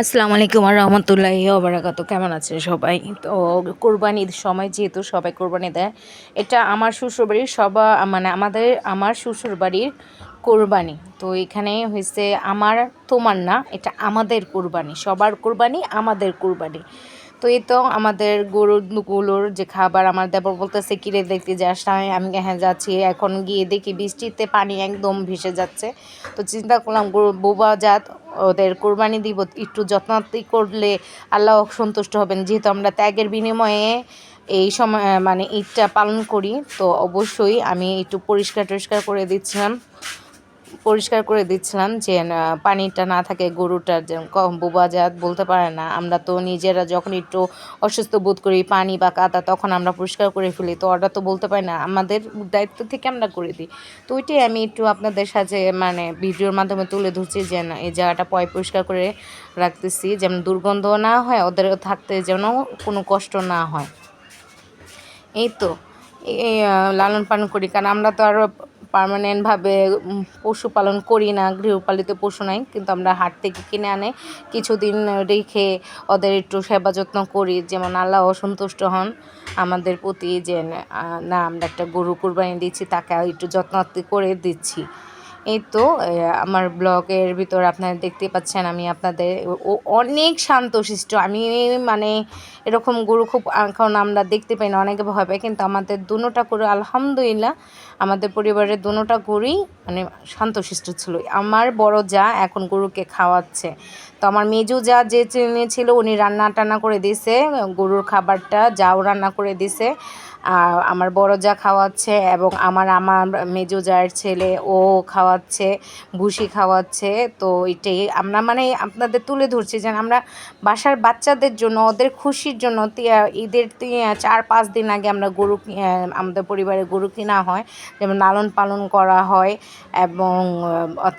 আসসালামু আলাইকুম আর রহমতুল্লাহ অবরাকাত কেমন আছে সবাই? তো কোরবানির সময় যেহেতু সবাই কোরবানি দেয়, এটা আমার শ্বশুরবাড়ির সবা মানে আমাদের আমার শ্বশুরবাড়ির কোরবানি। তো এখানে হয়েছে আমার তোমার না, এটা আমাদের কোরবানি। সবার কোরবানি আমাদের কোরবানি। তো এই তো আমাদের গরুগুলোর যে খাবার, আমার দেবর বলতেছে, কিরে দেখতে যাস না? আমি হ্যাঁ যাচ্ছি। এখন গিয়ে দেখি বৃষ্টিতে পানি একদম ভেসে যাচ্ছে। তো চিন্তা করলাম, গরু, বোবা জাত, ওদের কোরবানি দিব, একটু যত্নাতি করলে আল্লাহ সন্তুষ্ট হবেন। যেহেতু আমরা ত্যাগের বিনিময়ে এই সময় মানে ঈদটা পালন করি, তো অবশ্যই আমি একটু পরিষ্কার টরিষ্কার করে দিচ্ছিলাম। পরিষ্কার করে দিচ্ছিলাম যে পানিটা না থাকে গরুটার বোবাজাত বলতে পারে না। আমরা তো নিজেরা যখন একটু অসুস্থ বোধ করি, পানি বা কাদা, তখন আমরা পরিষ্কার করে ফেলি। তো ওটা তো বলতে পারি না, আমাদের দায়িত্ব থেকে আমরা করে দিই। তো ওইটাই আমি একটু আপনাদের সাথে মানে ভিডিওর মাধ্যমে তুলে ধরছি যে এই জায়গাটা পয় পরিষ্কার করে রাখতেছি যেমন দুর্গন্ধ না হয়, ওদের থাকতে যেন কোনো কষ্ট না হয়। এই তো, এই লালন পালন করি। কারণ আমরা তো আরও পারমানেন্টভাবে পশুপালন করি না, গৃহপালিত পশু নাই, কিন্তু আমরা হাট থেকে কিনে আনে। কিছুদিন রেখে ওদের একটু সেবা যত্ন করি, যেমন আল্লাহ অসন্তুষ্ট হন। আমাদের প্রতি যে না, আমরা একটা গরু কুরবানি দিচ্ছি, তাকে একটু যত্ন করে দিচ্ছি। এই তো আমার ব্লগের ভিতর আপনারা দেখতে পাচ্ছেন আমি আপনাদের, ও অনেক শান্তশিষ্ট আমি মানে এরকম গরু খুব এখন আমরা দেখতে পাই না, অনেকে ভয় পায়, কিন্তু আমাদের দুটা করে আলহামদুলিল্লাহ, আমাদের পরিবারের দুটা গরুই মানে শান্তশিষ্ট ছিল। আমার বড় যা এখন গরুকে খাওয়াচ্ছে। তো আমার মেজু যা যে ছিল, উনি রান্না টান্না করে দিছে গরুর খাবারটা, যাও রান্না করে দিছে আমার বড় যা খাওয়াচ্ছে এবং আমার আমার মেজো যার ছেলে, ও খাওয়াচ্ছে ভুসি খাওয়াচ্ছে, তো এটাই আমরা মানে আপনাদের তুলে ধরছি যেন আমরা বাসার বাচ্চাদের জন্য, ওদের খুশির জন্য ঈদের চার পাঁচ দিন আগে আমরা গরু আমাদের পরিবারে গরু কিনা হয়, যেমন লালন পালন করা হয় এবং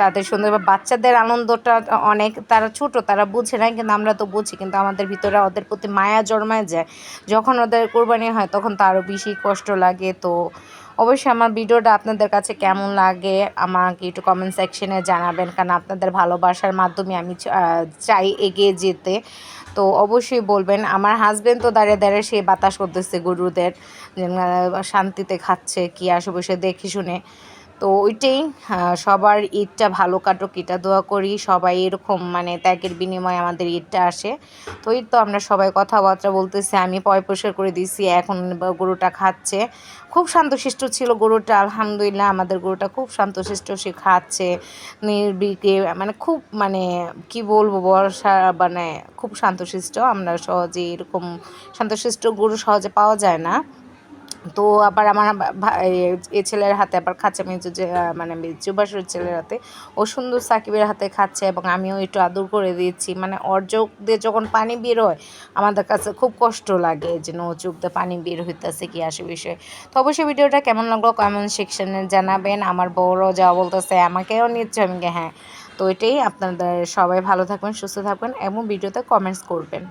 তাদের সুন্দর বাচ্চাদের আনন্দটা অনেক, তারা ছোট, তারা বুঝে না, কিন্তু আমরা তো বুঝি, কিন্তু আমাদের ভিতরে ওদের প্রতি মায়া জন্মায় যায়। যখন ওদের কোরবানি হয়, তখন তো আরও বেশি কষ্ট লাগে, তো অবশ্যই আমার ভিডিওটা আপনাদের কাছে কেমন লাগে আমাকে একটু কমেন্ট সেকশনে জানাবেন। কারণ আপনাদের ভালোবাসার মাধ্যমে আমি চাই এগিয়ে যেতে। তো অবশ্যই বলবেন, আমার হাজব্যান্ড তো দাঁড়িয়ে দাঁড়িয়ে সে বাতাস করতেছে, গরুদের শান্তিতে খাচ্ছে, কি আসে বসে দেখি শুনে। তো ওইটাই সবার ঈদটা ভালো কাটুক, এটা দোয়া করি, সবাই এরকম মানে ত্যাগের বিনিময়ে আমাদের ঈদটা আসে। তো এই তো আমরা সবাই কথাবার্তা বলতেছি, আমি পয় পরিষ্কার করে দিছি এখন গরুটা খাচ্ছে। খুব শান্তশিষ্ট ছিল গরুটা, আলহামদুলিল্লাহ আমাদের গরুটা খুব শান্তশিষ্ট সে খাচ্ছে। নির্বিকে মানে খুব মানে কি বলব বর্ষা মানে খুব শান্তশিষ্ট আমরা সহজে এরকম শান্তশিষ্ট গরু সহজে পাওয়া যায় না। তো আবার আমার এ ছেলের হাতে আবার খাচ্ছে মেজু যে মানে মেজু ছেলের হাতে। ও সুন্দর সাকিবের হাতে খাচ্ছে এবং আমিও একটু আদর করে দিয়েছি মানে ওর চোখ দিয়ে যখন পানি বের হয়, আমাদের কাছে খুব কষ্ট লাগে যে, নো, চোখ দিয়ে পানি বের হইতেছে কি আসে বিষয়ে? তো অবশ্যই ভিডিওটা কেমন লাগল কমেন্ট সেকশনে জানাবেন। আমার বড় যা বলতেছে, আমাকেও নিচ্ছে আমি হ্যাঁ। তো এটাই আপনাদের, সবাই ভালো থাকবেন, সুস্থ থাকবেন এবং ভিডিওতে কমেন্টস করবেন।